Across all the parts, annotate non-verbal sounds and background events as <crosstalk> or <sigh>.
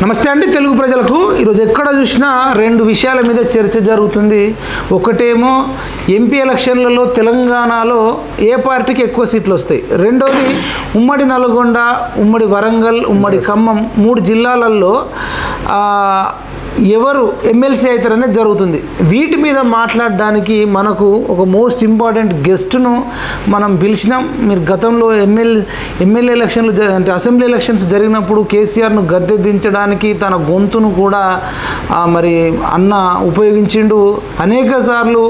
నమస్తే అండి తెలుగు ప్రజలకు. ఈరోజు ఎక్కడ చూసినా రెండు విషయాల మీద చర్చ జరుగుతుంది. ఒకటేమో ఎంపీ ఎలక్షన్లలో తెలంగాణలో ఏ పార్టీకి ఎక్కువ సీట్లు వస్తాయి? రెండోది ఉమ్మడి నల్గొండ ఉమ్మడి వరంగల్ ఉమ్మడి ఖమ్మం మూడు జిల్లాలలో ఎవరు ఎమ్మెల్సీ అవుతారనేది జరుగుతుంది. వీటి మీద మాట్లాడడానికి మనకు ఒక మోస్ట్ ఇంపార్టెంట్ గెస్ట్ను మనం పిలిచినాం. మీరు గతంలో ఎమ్మెల్యే ఎమ్మెల్యే ఎలక్షన్లు అంటే అసెంబ్లీ ఎలక్షన్స్ జరిగినప్పుడు కేసీఆర్ను గద్దె దించడానికి తన గొంతును కూడా మరి అన్న ఉపయోగించిండు. అనేక సార్లు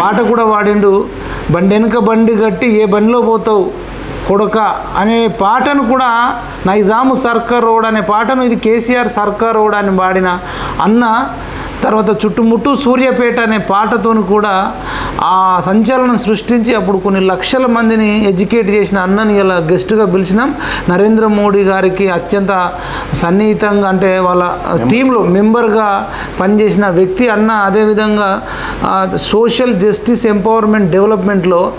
పాట కూడా వాడిండు బండి వెనుక బండి కట్టి ఏ బండిలో పోతావు? కొడక అనే పాటను కూడా నైజాము సర్కార్ రోడ్ అనే పాటను ఇది కేసీఆర్ సర్కార్ రోడ్ అని పాడిన అన్న తర్వాత చుట్టుముట్టు సూర్యాపేట అనే పాటతోని కూడా ఆ సంచలనం సృష్టించి అప్పుడు కొన్ని లక్షల మందిని ఎడ్యుకేట్ చేసిన అన్నని ఇలా గెస్ట్గా పిలిచినాం. నరేంద్ర మోడీ గారికి అత్యంత సన్నిహితంగా అంటే వాళ్ళ టీంలో మెంబర్గా పనిచేసిన వ్యక్తి అన్న అదేవిధంగా సోషల్ జస్టిస్ ఎంపవర్మెంట్ డెవలప్మెంట్లో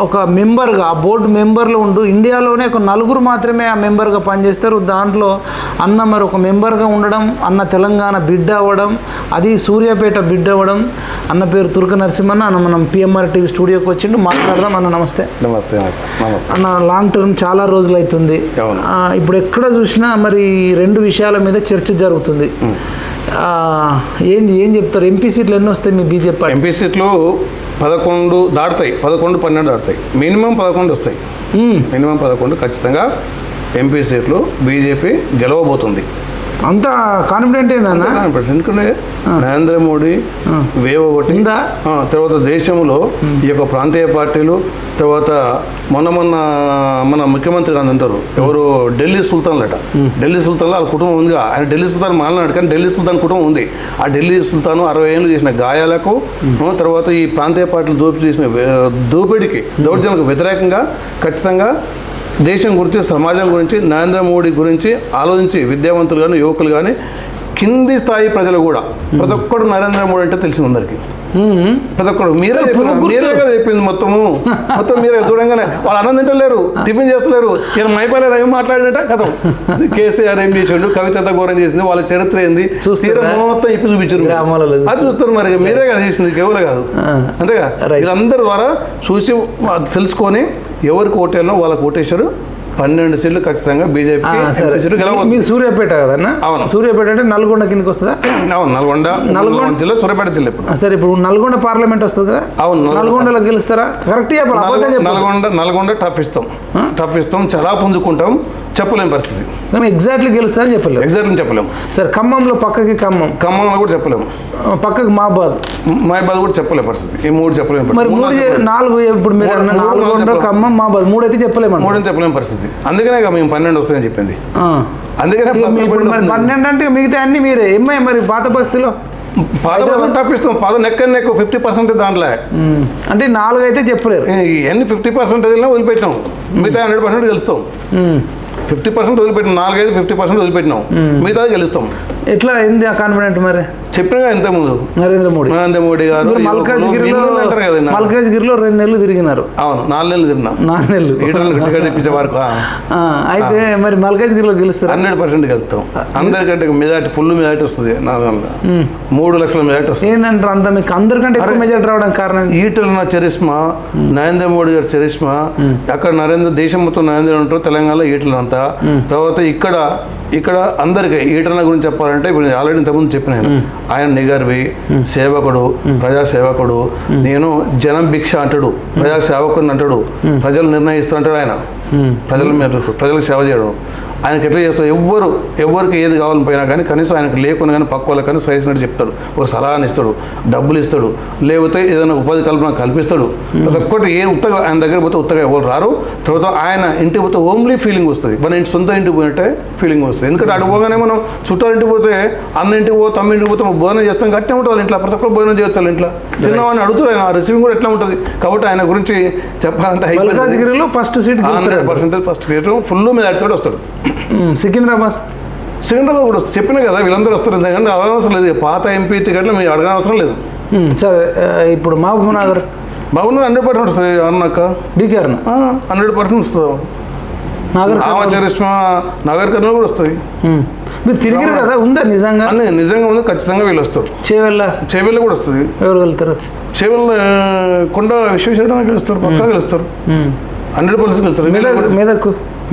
ఒక మెంబర్గా ఆ బోర్డు మెంబర్లో ఉండు ఇండియాలోనే ఒక నలుగురు మాత్రమే ఆ మెంబర్గా పనిచేస్తారు. దాంట్లో అన్న మరి ఒక మెంబర్గా ఉండడం అన్న తెలంగాణ బిడ్డ అవ్వడం అది సూర్యాపేట బిడ్డ అవ్వడం అన్న పేరు తుర్క నరసింహన్న అన్న మనం పిఎంఆర్ టీవీ స్టూడియోకి వచ్చిండు మాట్లాడదాం అన్న నమస్తే. నమస్తే అన్న లాంగ్ టర్మ్ చాలా రోజులు అవుతుంది ఇప్పుడు ఎక్కడ చూసినా మరి రెండు విషయాల మీద చర్చ జరుగుతుంది. ఏంది ఏం చెప్తారు? ఎంపీ సీట్లు ఎన్ని వస్తాయి మీ బీజేపీ ఎంపీ సీట్లు పదకొండు దాటుతాయి పదకొండు పన్నెండు దాటుతాయి. మినిమం పదకొండు వస్తాయి. మినిమం పదకొండు ఖచ్చితంగా ఎంపీ సీట్లు బీజేపీ గెలవబోతుంది. అంత కాన్ఫిడెంట్ ఏందన్న కాన్ఫిడెన్స్ ఎందుకంటే నరేంద్ర మోడీ వేవ్ ఒకటి. తర్వాత దేశంలో ఈ యొక్క ప్రాంతీయ పార్టీలు తర్వాత మొన్న మొన్న మన ముఖ్యమంత్రి గారు అంటారు ఎవరు? ఢిల్లీ సుల్తాన్లట ఢిల్లీ సుల్తాన్ వాళ్ళ కుటుంబం ఉందిగా. ఆయన ఢిల్లీ సుల్తాన్ మాలనాడు కానీ ఢిల్లీ సుల్తాన్ కుటుంబం ఉంది. ఆ ఢిల్లీ సుల్తాన్ అరవై ఏళ్ళు చేసిన గాయాలకు తర్వాత ఈ ప్రాంతీయ పార్టీలు దోపిడీ చేసిన దోపిడీకి దౌర్జన్యకు వ్యతిరేకంగా ఖచ్చితంగా దేశం గురించి సమాజం గురించి నరేంద్ర మోడీ గురించి ఆలోచించి విద్యావంతులు కానీ యువకులు కానీ కింది స్థాయి ప్రజలు కూడా ప్రతి ఒక్కడు నరేంద్ర మోడీ అంటే తెలిసింది అందరికీ. ప్రతి ఒక్కడు మీరే కదా చెప్పింది మొత్తము. మొత్తం మీరే చూడంగానే వాళ్ళు అన్నం తింటలేరు టిఫిన్ చేస్తలేరు. ఈయన మైపాలేదు ఏం మాట్లాడినట్ట కథం. కేసీఆర్ ఏం చేసిండు? కవిత ఘోరం చేసింది వాళ్ళ చరిత్ర ఏంది? మొత్తం ఇప్పి చూపించారు అది చూస్తారు మరి మీరే కదా చేసింది కేవలం కాదు. అంతేగా. వీళ్ళందరి ద్వారా చూసి తెలుసుకొని ఎవరికి ఓటేయాలో వాళ్ళకి ఓటేశారు. పన్నెండు సీట్లు ఖచ్చితంగా బీజేపీ సూర్యాపేట కదన్న అవును. సూర్యాపేట అంటే నల్గొండ కిందకి వస్తుందా? అవును నల్గొండ నల్గొండ జిల్లా సూర్యాపేట జిల్లా ఇప్పుడు. సరే ఇప్పుడు నల్గొండ పార్లమెంట్ వస్తుంది కదా? అవును, నల్గొండ. నల్గొండలో గెలుస్తారా? కరెక్ట్ నల్గొండ నల్గొండ టఫ్ ఇస్తాం. టఫ్ ఇస్తాం చాలా పుంజుకుంటాం. చెప్పలేం పరిస్థితి. కానీ ఎగ్జాక్ట్లీ గెలుస్తారని చెప్పలేదు ఎగ్జాక్ట్లీ చెప్పలేం. సరే ఖమ్మంలో పక్కకి ఖమ్మం. ఖమ్మంలో కూడా చెప్పలేము పక్కకి మాబాద్. మహిబాద్ కూడా చెప్పలేం పరిస్థితి. ఈ మూడు చెప్పలేం మరి. మూడు. నాలుగు ఇప్పుడు మీరు నాలుగొండ చెప్పలేం. ఖమ్మం మాబాద్. మూడు అయితే చెప్పలేమన్నా? మూడు చెప్పలేం పరిస్థితి. అందుకనే మేము పన్నెండు వస్తాయని చెప్పింది. అందుకనే మీ- పన్నెండు అంటే మిగతా అన్ని మీరే. ఏమై మరి పాత పాద పర్సెంట్ టఫ్ ఇస్తాం పాద neck and neck fifty percent దాంట్లో. అంటే నాలుగు అయితే చెప్పలేరు ఎన్ని ఫిఫ్టీ పర్సెంటేజ్ వదిలిపెట్టినాం మిగతా హండ్రెడ్ పర్సెంట్ గెలుస్తాం. ఫిఫ్టీ పర్సెంట్ వదిలిపెట్టినాం. నాలుగైదు ఫిఫ్టీ పర్సెంట్ వదిలిపెట్టినాం. మిగతాది గెలుస్తాం. ఎట్లా ఏంది ఆ కాన్ఫిడెంట్ మరి? చెప్పిన ఇంత ముందు నరేంద్ర మోడీ. నరేంద్ర మోడీ గారు మల్కాజ్గిరిలో మల్కాజ్గిరిలో రెండు నెలలు తిరిగినారు. అవును నాలుగు నెలలు తిన్నాం నాలుగు నెలలు. గట్టిగా తెప్పించే వరకు అయితే మరి మల్కాజ్గిరిలో గెలుస్తారా? హండ్రెడ్ పర్సెంట్ వెళ్తాం అందరికంటే మెజార్టీ ఫుల్ మెజార్టీ వస్తుంది నాలుగు మూడు లక్షల మెజార్టీ వస్తుంది. ఏంటంటారు అంత మీకు? అందరికంటే ఎక్కువ మెజార్టీ రావడానికి కారణం? ఈటల నా చరిష్మా నరేంద్ర మోడీ గారి చరిష్మా అక్కడ నరేంద్ర దేశం మొత్తం నరేంద్ర ఉంటారు తెలంగాణలో ఈటలు అంతా తర్వాత ఇక్కడ ఇక్కడ అందరికి ఈటల గురించి చెప్పాలంటే ఇప్పుడు ఆల్రెడీ ఇంతకుముందు చెప్పిన. ఆయన నిగర్వి సేవకుడు ప్రజా సేవకుడు నేను జనం భిక్ష అంటాడు ప్రజా సేవకుడిని అంటాడు ప్రజలు నిర్ణయిస్తూ అంటాడు ఆయన ప్రజల ప్రజలకు సేవ చేయడం. ఆయనకి ఎట్లా చేస్తాడు? ఎవ్వరు ఎవరికి ఏది కావాలని పోయినా కానీ కనీసం ఆయనకు లేకుండా కానీ పక్క వాళ్ళకి కానీ సహించినట్టు చెప్తాడు. ఒక సలహాని ఇస్తాడు డబ్బులు ఇస్తాడు లేకపోతే ఏదైనా ఉపాధి కల్పన కల్పిస్తాడు. ప్రతి ఒక్కటి ఏ ఉత్తగా ఆయన దగ్గర పోతే ఉత్తగా ఎవరు రారు. తర్వాత ఆయన ఇంటికి పోతే ఓమ్లీ ఫీలింగ్ వస్తుంది. మన ఇంటి సొంత ఇంటికి పోయినట్టే ఫీలింగ్ వస్తుంది. ఎందుకంటే అటు పోగానే మనం చుట్టాల ఇంటికి పోతే అన్న ఇంటికి పో తమ్మి ఇంటికి పోతే మనం భోజనం చేస్తాం గట్టే ఉంటుంది ఇంట్లో. ప్రతి ఒక్కరు భోజనం చేయొచ్చు ఇంట్లో. తిన్నామని అడుగుతారు ఆయన. రిసీవింగ్ కూడా ఎట్లా ఉంటుంది? కాబట్టి ఆయన గురించి చెప్పాలంటే first seat hundred percentage first creator full మీద తోటి వస్తాడు. సికింద్రాబాద్. సికింద్రాబాద్ కూడా. చెప్పిన కదా వీళ్ళందరూ వస్తారు ఎందుకంటే అడగనవసరం లేదు. పాత ఎంపీ టికెట్లు మీరు అడగనవసరం లేదు. ఉమ్, సరే ఇప్పుడు మహబూబ్ నగర్ బాగుంది హండ్రెడ్ పర్సెంట్ వస్తుంది అన్నాక డీకే అరుణ. హండ్రెడ్ పర్సెంట్ వస్తుంది. నాగర్ రామచరిష్మ నగర్ కర్నూలు కూడా వస్తుంది. మీరు తిరిగిరు కదా ఉందా నిజంగా? నిజంగా ఉంది ఖచ్చితంగా వీళ్ళు వస్తారు. చేవెళ్ళ? చేవెళ్ళ కూడా వస్తుంది. ఎవరు వెళ్తారు? చేవెళ్ళ కొండ విశ్వేశ్వరరావు గెలుస్తారు పక్కా గెలుస్తారు. హండ్రెడ్ పర్సెంట్ గెలుస్తారు. మెదక్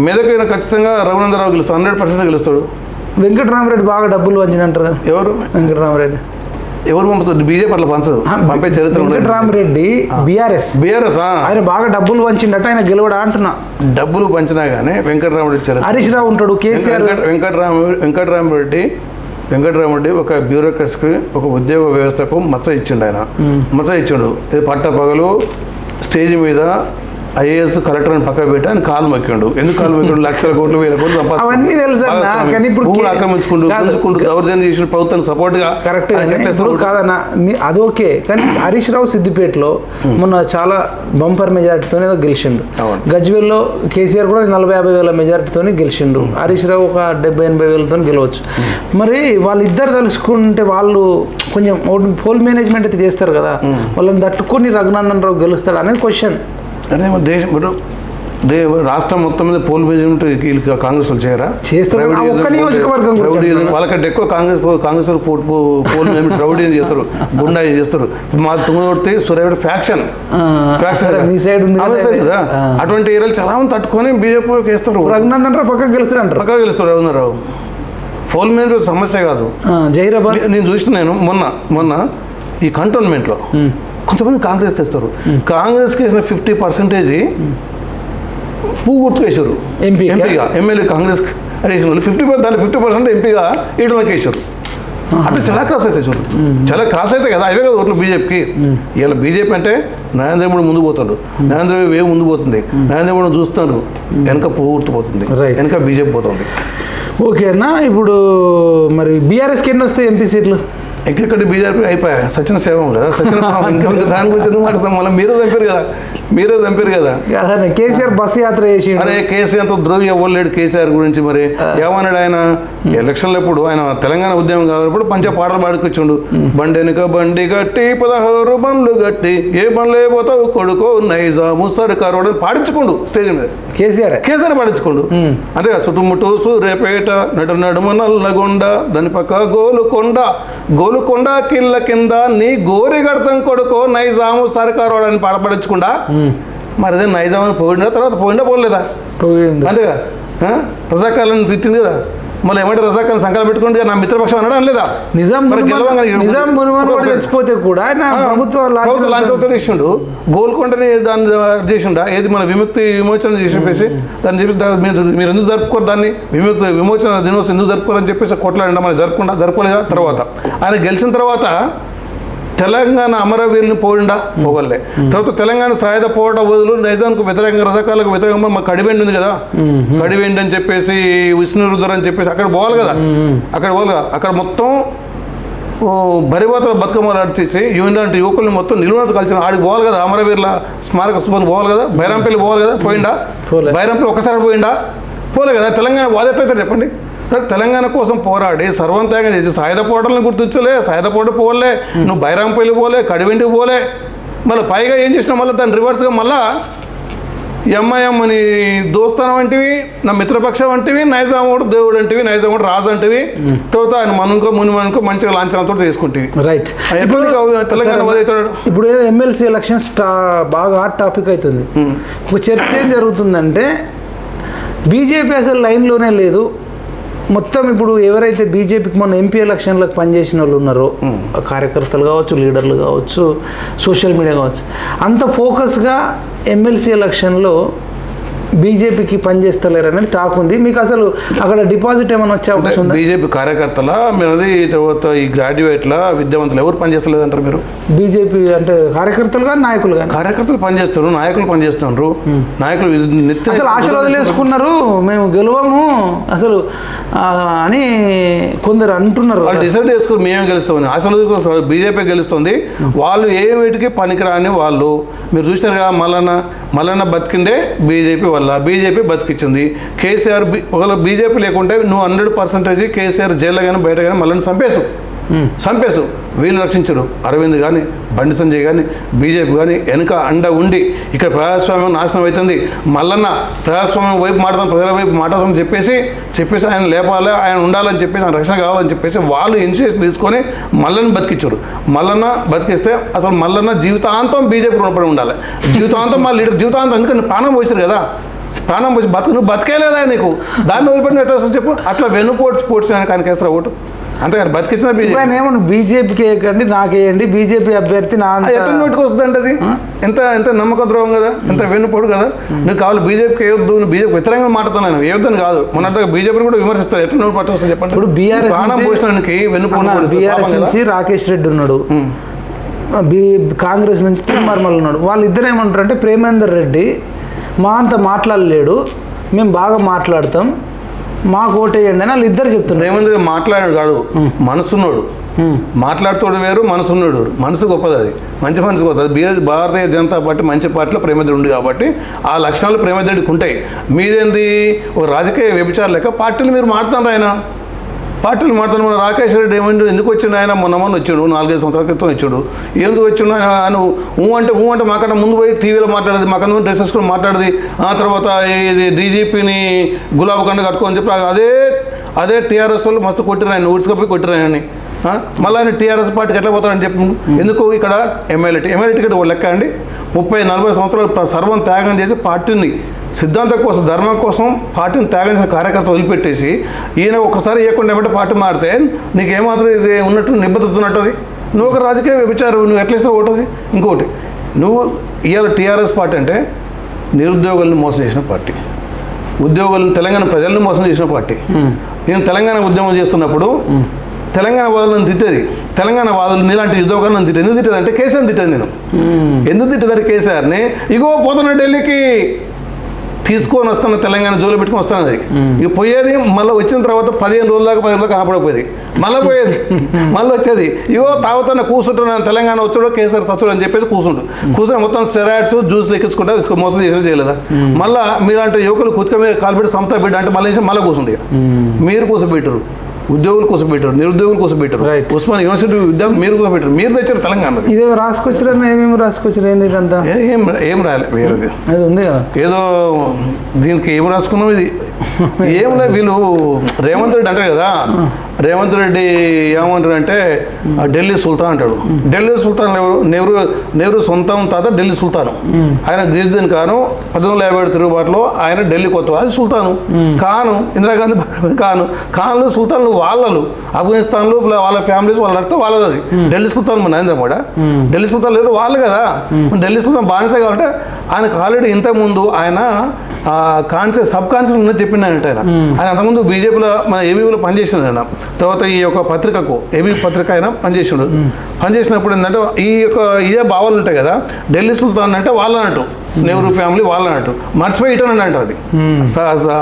మెదకైనా ఖచ్చితంగా రఘునందరావు గెలుస్తారు హండ్రెడ్ పర్సెంట్ గెలుస్తాడు. వెంకటరామరెడ్డి బాగా డబ్బులు వంచిన అంటారు ఎవరు? వెంకటరామరెడ్డి. ఎవరు పంపుతారు? బీజేపీ అట్లా పంచదు. పంపే చరిత్ర వెంకటరామరెడ్డి బీఆర్ఎస్. బీఆర్ఎస్ ఆయన బాగా డబ్బులు వంచిండట ఆయన గెలవడా అంటున్నా. డబ్బులు పంచినా కానీ వెంకటరామరెడ్డి చరిత్ర. హరీష్ రావు ఉంటాడు కేసీఆర్ వెంకట వెంకటరామ వెంకటరామరెడ్డి వెంకటరామరెడ్డి ఒక బ్యూరోక్రట్స్కి ఒక ఉద్యోగ వ్యవస్థకు మచ్చ ఇచ్చిండు ఆయన. మచ్చ ఇచ్చిండు. ఇది పట్ట పగలు స్టేజ్ మీద ఐఏఎస్ కలెక్టర్ అని పక్క పెట్టి ఆయన కాలు మొక్కిండు. ఎందుకు కాలు మొక్కిండు? లక్షల కోట్లు వేల కోట్లు. అవన్నీ తెలుసు. కానీ ఇప్పుడు భూములు ఆక్రమించుకుంటూ దౌర్జన్యం చేసిన ప్రభుత్వం సపోర్ట్గా కరెక్ట్? కాదన్న అది ఓకే. కానీ హరీష్ రావు సిద్దిపేటలో మొన్న చాలా బంపర్ మెజారిటీతోనే ఏదో గెలిచిండు. గజ్వేల్లో కేసీఆర్ కూడా నలభై యాభై వేల మెజారిటీతోనే గెలిచిండు. హరీష్ రావు ఒక డెబ్బై ఎనభై వేలతో గెలవచ్చు. మరి వాళ్ళిద్దరు తలుచుకుంటే వాళ్ళు కొంచెం పోల్ మేనేజ్మెంట్ అయితే చేస్తారు కదా. వాళ్ళని తట్టుకొని రఘునందన్ రావు గెలుస్తాడు అనేది క్వశ్చన్ అదే దేశం ఇప్పుడు దే రాష్ట్రం మొత్తం మీద పోల్ మేనేజ్మెంట్ వీళ్ళు కాంగ్రెస్ వాళ్ళు చేయరా. వాళ్ళకంటే ఎక్కువ కాంగ్రెస్ కాంగ్రెస్ వాళ్ళు పోల్ మేనేజ్మెంట్ రౌడీ చేస్తారు. గుండా చేస్తారు. మా తుంగొడితే సూర్యపేట ఫ్యాక్షన్. ఉంది కదా. అటువంటి ఏరియాలు చాలా మంది తట్టుకొని బీజేపీ వేస్తారు. రఘునందన్ రావు పక్కకు గెలుస్తాడు అంటారు. పక్కా గెలుస్తారు రవీంద్రరావు పోల్ మేనేజ్మెంట్ సమస్య కాదు. నే- నేను చూసిన నేను మొన్న మొన్న ఈ కంటోన్మెంట్లో కొంతమంది కాంగ్రెస్కి వేస్తారు కాంగ్రెస్కి వేసిన ఫిఫ్టీ పర్సెంటేజ్ పువ్వు గుర్తు వేశారు ఎంపీ? ఎంపీగా ఎమ్మెల్యే కాంగ్రెస్ వేసిన వాళ్ళు ఫిఫ్టీ పర్సెంట్ దాంట్లో ఫిఫ్టీ పర్సెంట్ ఎంపీగా ఈటలకి వేశారు అంటే చాలా క్రాస్ అయితే చూడు. చాలా క్రాస్ అయితే కదా అవే కదా ఓట్లు బీజేపీకి. ఇలా బీజేపీ అంటే నరేంద్ర మోడీ ముందు పోతాడు. నరేంద్ర మోడీ వే ముందు పోతుంది. నరేంద్ర మోడీ చూస్తాను. వెనక పోతుంది. వెనక బీజేపీ పోతుంది. ఓకే అన్న ఇప్పుడు మరి బీఆర్ఎస్కి ఎన్ని వస్తాయి ఎంపీ సీట్లు? ఇంకెక్కడ బీజేపీ అయిపోయా? సచిన సేవం కదా. సచిన పాపం ఇంకా దాని గురించి ఎందుకు మాట్లాడతాం? మళ్ళీ మీరు చంపారు కదా. మీరే చంపారు కదా. అదే కేసీఆర్ బస్సు యాత్ర చేసి అరే కేసీఆర్తో ద్రోహి ఇవ్వలేడు కేసీఆర్ గురించి మరి ఏమన్నాడు ఆయన? ఎలక్షన్లప్పుడు ఆయన తెలంగాణ ఉద్యమం కావాలప్పుడు పంచ పాటలు పాడుకొచ్చిండు. బండి వెనుక బండి గట్టి పదహారు బండ్లు గట్టి ఏ బండ్లే పోతావు కొడుకో నైజాము సర్కారు అని పాడించుకోండు స్టేజ్ మీద. కేసీఆర్. కేసీఆర్ పాడించుకోండు. అంతేగా చుట్టుముట్టు సూర్యపేట నడు నడుమ నల్లగొండ దాని పక్క గోలుకొండ గోలుకొండ కిల్ల కింద నీ గోరి గడతం కొడుకో నైజాము సర్కారు అని పాడపడించకుండా మరి అదే నైజాం అని పోయిందా? తర్వాత పోయిందా పోలేదా? పోయిండు. అంతేగా? రజాకాలను తిట్టింది కదా. మళ్ళీ ఏమంటే రజాకాలను సంకలం పెట్టుకుంటే నా మిత్రపక్షం అనడం అనలేదా నిజాం నిజాం కూడా చచ్చిపోతే కూడా ఆయన ప్రభుత్వ ఇచ్చిండు గోల్కొండని దాన్ని చేసిండా? ఏది మన విముక్తి విమోచన చేసి చెప్పేసి? దాన్ని చెప్పి మీరు మీరు ఎందుకు జరుపుకోరు దాన్ని? విముక్తి విమోచన దినోత్సవం ఎందుకు జరుపుకోరని చెప్పేసి కొట్లాడండి? మనం జరుపుకుండా జరుపుకోలేదా తర్వాత? ఆయన గెలిచిన తర్వాత తెలంగాణ అమరవీరుని పోయిండా? పోగలే తర్వాత తెలంగాణ సాయుధ పోరాట బదులు నైజాంకు వ్యతిరేకంగా రజాకాలకు వ్యతిరేకంగా మా కడివెండి ఉంది కదా? కడివెండి అని చెప్పేసి విష్ణురుద్ర అని చెప్పేసి అక్కడ పోవాలి కదా? అక్కడ పోవాలి కదా? అక్కడ మొత్తం ఓ బరివాతల బతుకమ్మలు ఆడిచేసి ఇలాంటి యువకుల్ని మొత్తం నిలువన కలిసిన ఆడికి పోవాలి కదా? అమరవీరుల స్మారక స్థూపం పోవాలి కదా? బైరంపల్లి పోవాలి కదా? పోయిండా? పోలే. బైరంపల్లి ఒకసారి పోయిండా? పోలే కదా? తెలంగాణ వాదపేత చెప్పండి. తెలంగాణ కోసం పోరాడి సర్వంత్యాగం చేసి సాయుధ పోరాటాలను గుర్తించలే సాయుధ పోరాట పోలే నువ్వు బైరంపల్లి పోలే కడివెంటికి పోలే. మళ్ళీ పైగా ఏం చేసినావు? మళ్ళీ దాని రివర్స్గా మళ్ళా ఎంఐఎం అని దోస్తానం వంటివి నా మిత్రపక్షం వంటివి నైజాముడు దేవుడు అంటివి నైజాముడు రాజు అంటివి. తర్వాత ఆయన మనుకో ముని మనుకో మంచిగా లాంఛనంతో చేసుకుంటేవి. రైట్ తెలంగాణ వదిలేతాడు ఇప్పుడు ఎమ్మెల్సీ ఎలక్షన్స్ బాగా హాట్ టాపిక్ అవుతుంది. ఒక చర్చ ఏం జరుగుతుందంటే బీజేపీ అసలు లైన్లోనే లేదు. మొత్తం ఇప్పుడు ఎవరైతే బీజేపీకి మొన్న ఎంపీ ఎలక్షన్లకు పనిచేసిన వాళ్ళు ఉన్నారో కార్యకర్తలు కావచ్చు లీడర్లు కావచ్చు సోషల్ మీడియా కావచ్చు అంత ఫోకస్గా ఎమ్మెల్సీ ఎలక్షన్లో బీజేపీకి పనిచేస్తలేరు అనేది టాక్ ఉంది. మీకు అసలు అక్కడ డిపాజిట్ ఏమైనా వచ్చే అవకాశం ఉందా? బీజేపీ కార్యకర్తల మీరు అది తర్వాత ఈ గ్రాడ్యుయేట్ల విద్యావంతులు ఎవరు పనిచేస్తలేదంటారు మీరు? బీజేపీ అంటే కార్యకర్తలు కానీ నాయకులు కానీ కార్యకర్తలు పనిచేస్తారు నాయకులు పనిచేస్తున్నారు నాయకులు నిత్య అసలు ఆశలు వదిలేసుకున్నారు మేము గెలవము అసలు అని కొందరు అంటున్నారు. వాళ్ళు డిసైడ్ చేసుకుని మేమే గెలుస్తామని. అసలు బీజేపీ గెలుస్తుంది. వాళ్ళు ఏ వీటికి పనికిరాని వాళ్ళు మీరు చూసినారు కదా మల్లన్న మల్లన్న బతికిందే బీజేపీ వల్ల బీజేపీ బతికించింది కేసీఆర్ ఒకవేళ బీజేపీ లేకుంటే నువ్వు హండ్రెడ్ పర్సెంటేజ్ కేసీఆర్ జైల్లో కానీ బయట కానీ మల్లన్న చంపేసు. చంపేసు. వీళ్ళు రక్షించరు. అరవింద్ కానీ బండి సంజయ్ కానీ బీజేపీ కానీ వెనుక అండ ఉండి ఇక్కడ ప్రజాస్వామ్యం నాశనం అవుతుంది మల్లన్న ప్రజాస్వామ్యం వైపు మాట్లాడతాం ప్రజల వైపు మాట్లాడతాం చెప్పేసి చెప్పేసి ఆయన లేపాలి ఆయన ఉండాలని చెప్పేసి ఆయన రక్షణ కావాలని చెప్పేసి వాళ్ళు ఇనిషియేటివ్ తీసుకొని మల్లన్న బతికించారు మల్లన్న బతికిస్తే అసలు మల్లన్న జీవితాంతం బీజేపీ రుణపడి ఉండాలి. జీవితాంతం మా లీడర్ జీవితాంతం ఎందుకంటే ప్రాణం పోసారు కదా. ప్రాణం పోసి బతుకు నువ్వు బతికేలేదా నీకు? దాన్ని వదిలిపెట్టిన ఎట్లా వస్తుంది చెప్పు? అట్లా వెన్నుపోటు స్పోర్ట్స్ ఆయనకి వేస్తారు ఓటు? అంతేగాని బతికించిన బీజేపీ ఏమన్నా బీజేపీకి వేయకండి నాకేయండి బీజేపీ అభ్యర్థి నా ఎట్లా నోటికి వస్తుంది అది ఎంత ఎంత నమ్మక ద్రోహం కదా? ఎంత వెన్నుపోడు కదా? నువ్వు కావాలి బీజేపీకి వేయొద్దు నువ్వు బీజేపీ వ్యతిరేకంగా మాట్లాడుతున్నాను వేయొద్దని కాదు. మొన్న బీజేపీని కూడా విమర్శిస్తారు ఎట్లా నోటి పట్టు వస్తుంది చెప్పండి? ఇప్పుడు బీఆర్ఎస్ ప్రాణం పోసినానికి పొడుస్తుంది. బీఆర్ఎస్. నుంచి రాకేష్ రెడ్డి ఉన్నాడు. బీ కాంగ్రెస్ నుంచి తిరుమర్మల్ ఉన్నాడు. వాళ్ళిద్దరు ఏమంటారు అంటే ప్రేమేందర్ రెడ్డి మా అంత మాట్లాడలేడు. మేము బాగా మాట్లాడతాం. మాకు ఓటేయండి అని వాళ్ళు ఇద్దరు చెప్తున్నారు. రేవంత్ రెడ్డి మాట్లాడాడు కాదు. మనసున్నాడు. మాట్లాడుతోడు వేరు మనసున్నాడు వేరు. మనసు గొప్పది అది. మంచి మనసు గొప్పది బీఆర్ భారతీయ జనతా పార్టీ మంచి పార్టీలో ప్రేమదేవుడు ఉంది కాబట్టి ఆ లక్షణాలు ప్రేమదేవుడికి ఉంటాయి. మీరేంది ఒక రాజకీయ వ్యభిచారం లెక్క పార్టీలు మీరు మారుతున్నారు ఆయన? పార్టీలు మాట్లాడు మన రాకేష్ రెడ్డి ఏమంటే ఎందుకు వచ్చిండు ఆయన? మొన్న మొన్న వచ్చాడు. నాలుగైదు సంవత్సరాల క్రితం వచ్చాడు. ఎందుకు వచ్చిండు? ఆయన ఆయన ఊ అంటే ఊ అంటే మాకన్నా ముందు పోయి టీవీలో మాట్లాడేది మాకన్నా ముందు డ్రెస్ వేసుకొని మాట్లాడేది. ఆ తర్వాత ఇది డీజీపీని గులాబీ కండ కట్టుకోని చెప్పి అదే అదే టీఆర్ఎస్ వాళ్ళు మస్తు కొట్టిరు ఆయన ఊడ్చుకపోయి కొట్టిరు ఆయనని. మళ్ళీ ఆయన టీఆర్ఎస్ పార్టీకి ఎట్లా పోతారని చెప్పి ఎందుకు ఇక్కడ ఎమ్మెల్యే ఎమ్మెల్యే టికెట్ ఒక లెక్క అండి. ముప్పై నలభై సంవత్సరాలు సర్వం త్యాగం చేసి పార్టీని సిద్ధాంతం కోసం ధర్మం కోసం పార్టీని త్యాగం చేసిన కార్యకర్త వదిలిపెట్టేసి ఈయన ఒకసారి ఇవ్వకుండా ఏమంటే పార్టీ మారితే నీకు ఏమాత్రం ఇది ఉన్నట్టు నిబద్ధత ఉన్నట్టు అది నువ్వు ఒక రాజకీయ వ్యభిచారం నువ్వు ఎట్లా ఇస్తావు ఒకటి ఇంకోటి నువ్వు ఇవాళ టీఆర్ఎస్ పార్టీ అంటే నిరుద్యోగులను మోసం చేసిన పార్టీ. ఉద్యోగులను తెలంగాణ ప్రజలను మోసం చేసిన పార్టీ. నేను తెలంగాణ ఉద్యమం చేస్తున్నప్పుడు తెలంగాణ వాదులను తిట్టేది తెలంగాణ వాదులు నీలాంటి ఉద్యోగాలను నన్ను తిట్టేది. ఎందుకు తిట్టేది అంటే కేసీఆర్ తిట్టేది నేను. ఎందుకు తిట్టేదంటే కేసీఆర్ని? ఇగో పోతున్నా ఢిల్లీకి తీసుకొని వస్తాను తెలంగాణ జోలు పెట్టుకొని వస్తాను అది. ఇక పోయేది మళ్ళీ వచ్చిన తర్వాత పదిహేను రోజుల దాకా పది రోజులకు ఆపడపోయేది మళ్ళీ పోయేది. మళ్ళీ వచ్చేది. ఇగో తాగుతున్న కూర్చుంటున్నాను తెలంగాణ వచ్చాడో కేసీఆర్ చచ్చుడు అని చెప్పేసి కూర్చుంటు కూర్చొని మొత్తం స్టెరాయిడ్స్ జ్యూస్లు ఎక్కించుకుంటా మోసం చేసిన చేయలేదా? మళ్ళీ మీలాంటి యువకులు కుతుక మీద కాల్పెట్టి సంస్థ బిడ్డ అంటే మళ్ళీ మళ్ళీ కూర్చుండే మీరు కూర్చోబెట్టరు ఉద్యోగులు కోసం పెట్టారు నిరుద్యోగులు కోసం పెట్టారు. ఉస్మాన్ యూనివర్సిటీ విద్యార్థులు మీరు కోసం పెట్టారు మీరు తెచ్చారు తెలంగాణది. ఇదే రాసుకొచ్చారని ఏమేమి రాసుకొచ్చారు? ఏంది ఇదంతా? ఏ- ఏం రాలే వేరేది. అది ఉంది కదా? ఏదో దీనికి ఏం రాసుకున్నాం ఇది? ఏం లేదు వీళ్ళు రేవంత్ రెడ్డి అంటారు కదా రేవంత్ రెడ్డి ఏమంటారు అంటే ఢిల్లీ సుల్తాన్ అంటాడు. ఢిల్లీ సుల్తాన్ ఎవరు? నెహ్రూ నెహ్రూ సొంతం తాత ఢిల్లీ సుల్తాను. ఆయన గ్రీస్దిన్ ఖాను పద్దెనిమిది వందల యాభై ఏడు తిరుగుబాటులో ఆయన ఢిల్లీ కొత్త అది సుల్తాను. ఖాను ఇందిరాగాంధీ ఖాను ఖాన్లు సుల్తాన్లు వాళ్ళలు. ఆఫ్ఘనిస్తాన్లో వాళ్ళ ఫ్యామిలీస్ వాళ్ళ రక్తం వాళ్ళది అది. ఢిల్లీ సుల్తాన్ మన నరేంద్ర మోడీ. ఢిల్లీ సుల్తాన్ లేరు వాళ్ళు కదా. ఢిల్లీ సుల్తాన్ బానిస కాబట్టి ఆయనకు ఆల్రెడీ ఇంత ముందు ఆయన కాన్షియస్ సబ్ కాన్షియస్ ఉన్నది చెప్పిండు ఆయన ఆయన ఆయన అంతకుముందు బీజేపీలో మన ఏబీలో పనిచేసిండు ఆయన. తర్వాత ఈ యొక్క పత్రికకు ఏబీ పత్రిక ఆయన పనిచేసిండు. పనిచేసినప్పుడు ఏంటంటే ఈ యొక్క ఇదే భావాలు ఉంటాయి కదా ఢిల్లీ సుల్తాన్ అంటే వాళ్ళనట్టు. నెహ్రూ ఫ్యామిలీ వాళ్ళనట్టు. మర్చిపోయి ఇటన్ అంట అది.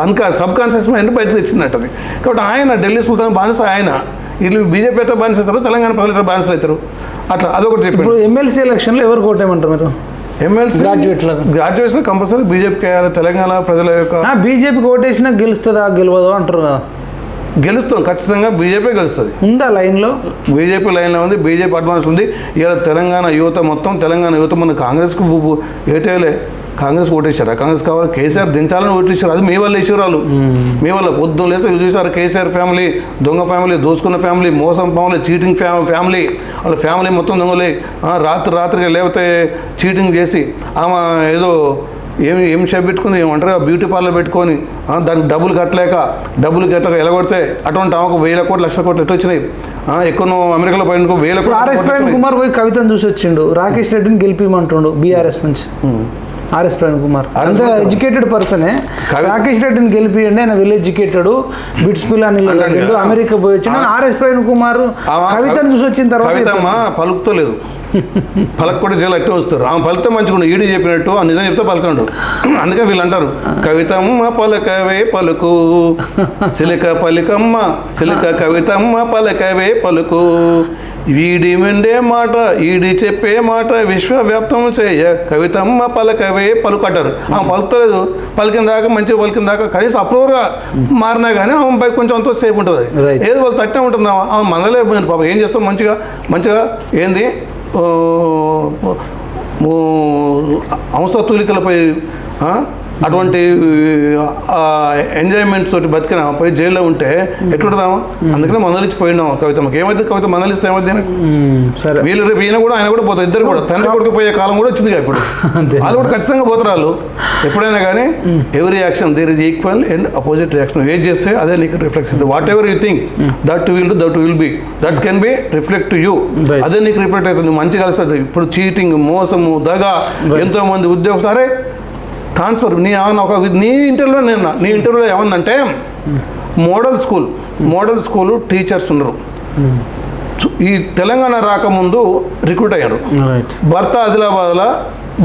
అన్కా సబ్ కాన్షియస్ మైండ్ బయట తెచ్చినట్టు అది. కాబట్టి ఆయన ఢిల్లీ సుల్తాన్ బానిస ఆయన. వీళ్ళు బీజేపీ ఎట్లా బానిస అవుతారు తెలంగాణ ప్రజలు ఎట్లా బానిస అవుతారు? అట్లా అదొకటి ఇప్పుడు ఎమ్మెల్సీ ఎలక్షన్లో ఎవరు కోటేయమంటారు మీరు? ఎమ్మెల్సీ లాగా. గ్రాడ్యుయేషన్ కంపల్సరీ బీజేపీకి వేయాలి. తెలంగాణ ప్రజల యొక్క బీజేపీకి ఓటేసినా గెలుస్తుందా గెలవదో అంటారు కదా. గెలుస్తాం ఖచ్చితంగా బీజేపీ గెలుస్తుంది. ఉందా లైన్లో? బీజేపీ లైన్లో ఉంది బీజేపీ అడ్వాన్స్ ఉంది. ఇలా తెలంగాణ యువత మొత్తం తెలంగాణ యువత మన కాంగ్రెస్కు ఏటేలే. కాంగ్రెస్ ఓటేశారు? కాంగ్రెస్ కావాలి? కేసీఆర్ దించాలని ఓటేశారు? అది మీ వల్ల ఇచ్చారు వాళ్ళు మీ వల్ల పొద్దున్న లేస్తే చూసారు కేసీఆర్ ఫ్యామిలీ దొంగ ఫ్యామిలీ దోసుకున్న ఫ్యామిలీ మోసం ఫ్యామిలీ చీటింగ్ ఫ్యా ఫ్యామిలీ వాళ్ళ ఫ్యామిలీ మొత్తం దొంగలే. రాత్రి రాత్రికి లేకపోతే చీటింగ్ చేసి ఆమె ఏదో ఏమి ఏం షాప్ పెట్టుకుంది ఏమంటారు? బ్యూటీ పార్లర్ పెట్టుకొని దానికి డబ్బులు కట్టలేక డబ్బులు కట్టక ఎలగొడితే అటువంటి ఆమెకు వేల కోట్లు లక్షల కోట్లు ఎట్టు వచ్చినాయి? ఆ, ఎక్కడో అమెరికాలో పైన వేల ఆర్ఎస్ కోట్లు వచ్చినాయి. కుమార్ పోయి కవితను చూసి వచ్చిండు. రాకేష్ రెడ్డిని గెలిపిమంటుండు బీఆర్ఎస్ నుంచి. ఆర్ఎస్ ప్రవీణ్ కుమార్. అంత ఎడ్యుకేటెడ్ పర్సనే రాకేష్ రెడ్డిని గెలిపియండి ఆయన వెల్ ఎడ్యుకేటెడ్ బిట్స్ కదా. అమెరికా పోయి వచ్చిండు ఆర్ఎస్ ప్రవీణ్ కుమార్ కవితను చూసి వచ్చిన తర్వాత పలుకుతలేదు. <laughs> పలక కూడా జైలు అట్టే వస్తారు. ఆమె ఫలితం మంచిగా ఈడి చెప్పినట్టు ఆ నిజం చెప్తే పలకండు అందుకే వీళ్ళు అంటారు కవితమ్మ పలకవే పలుకు <laughs> చిలక పలికమ్మ చిలక కవితమ్మ పలకవే పలుకు వీడి మిండే మాట ఈడి చెప్పే మాట విశ్వవ్యాప్తం చేయ. కవితమ్మ పలకవే పలుకట్టారు ఆమె పలుకుతలేదు. పలికిన దాకా మంచిగా పలికిన దాకా కనీసం అప్రూవర్గా మారినా కానీ ఆమె పై కొంచెం అంత సేపు ఉంటుంది. ఏది వాళ్ళు తట్టే ఉంటుంది? ఆమె మనలేకపోయింది పాపం. ఏం చేస్తాం మంచిగా? మంచిగా ఏంది? అంశతూలికలపై ఆ, అటువంటి ఎంజాయ్మెంట్ తోటి బతికిన పోయి జైల్లో ఉంటే ఎట్లుంటుందామా అందుకనే మందలిచ్చి పోయినాం కవితమ్మకి ఏమైతే కవిత మందలిస్తే ఏమైతే. సరే. వీళ్ళు రేపు ఈయన కూడా ఆయన కూడా పోతారు. ఇద్దరు కూడా. తండ్రి కొడుకు పోయే కాలం కూడా వచ్చింది ఇప్పుడు. వాళ్ళు కూడా ఖచ్చితంగా పోతారు వాళ్ళు. ఎప్పుడైనా కానీ ఎవరి action there is equal and opposite reaction ఏది చేస్తే అదే నీకు రిఫ్లెక్ట్ చేస్తుంది. Whatever you think that will that will be that can be reflect you. అదే నీకు రిఫ్లెక్ట్ అవుతుంది. మంచిగా కలుస్తుంది ఇప్పుడు చీటింగ్ మోసము దగ ఎంతో మంది ఉద్యోగం సరే ట్రాన్స్ఫర్ నీ ఏమన్నా ఒక నీ ఇంటర్వ్యూలో నేను నీ ఇంటర్వ్యూలో ఏమన్నంటే model school model school teachers ఉన్నారు. ఈ తెలంగాణ రాకముందు రిక్రూట్ అయ్యారు. భర్త ఆదిలాబాద్లో